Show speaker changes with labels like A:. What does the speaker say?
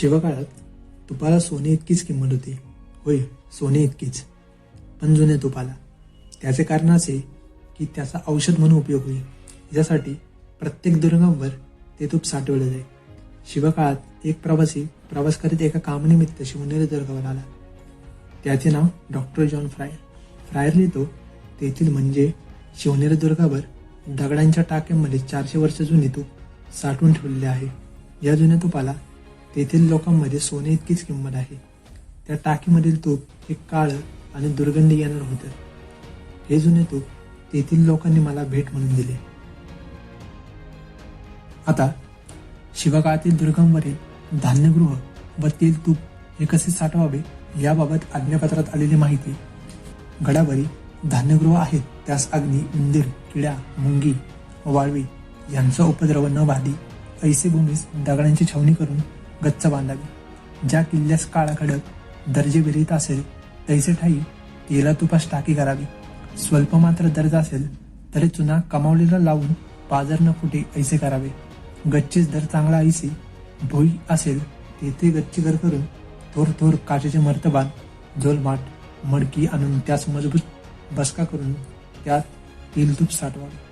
A: शिवकाळात तुपाला सोने इतकीच किंमत होती. होय सोने इतकीच. पण जुन्या तुपाला. त्याचे कारण असे की त्याचा औषध म्हणून उपयोग होईल. यासाठी प्रत्येक दुर्गमवर ते तूप साठवले जाई शिवकाळात एक प्रवासी प्रवास करीत एका कामानिमित्त शिवनेरी दुर्गावर आला. त्याचे नाव डॉक्टर जॉन फ्रायर. फ्रायर लिहितो तेथील म्हणजे शिवनेरी दुर्गावर दगडांच्या टाक्यांमध्ये चारशे वर्ष जुनी तूप साठवून ठेवलेले आहे. या जुन्या तुपाला तेथील लोकांमध्ये सोने इतकीच किंमत आहे. त्या टाकीमधील तूप हे काळं आणि दुर्गंधी येणार होतं. हे जुने तूप तेथील लोकांनी मला भेट म्हणून दिले. आता शिवकाळातील दुर्गमवरील धान्यगृह व तेल तूप हे कसे साठवावे याबाबत आज्ञापत्रात आलेली माहिती. गडावरी धान्यगृह आहेत त्यास अग्नी उंदीर किड्या मुंगी वाळवी यांचा उपद्रव न बाधी ऐसे भूमीस दगडांची छावणी करून गच्च बांधावी. ज्या किल्ल्यास काळा खडक दर्जे विरहित असेल तैसे ठाई तेला तुपास टाकी करावी. स्वल्प मात्र दर्जा असेल तरी चुना कमावलेला लावून पाजर न फुटे ऐसे करावे. गच्चीस दर चांगला ऐसे भोई असेल तेथे गच्ची घर करून थोर थोर काचेचे मर्तबान झोलमाट मडकी आणून त्यास मजबूत बसका करून त्यात तेल तूप साठवावे.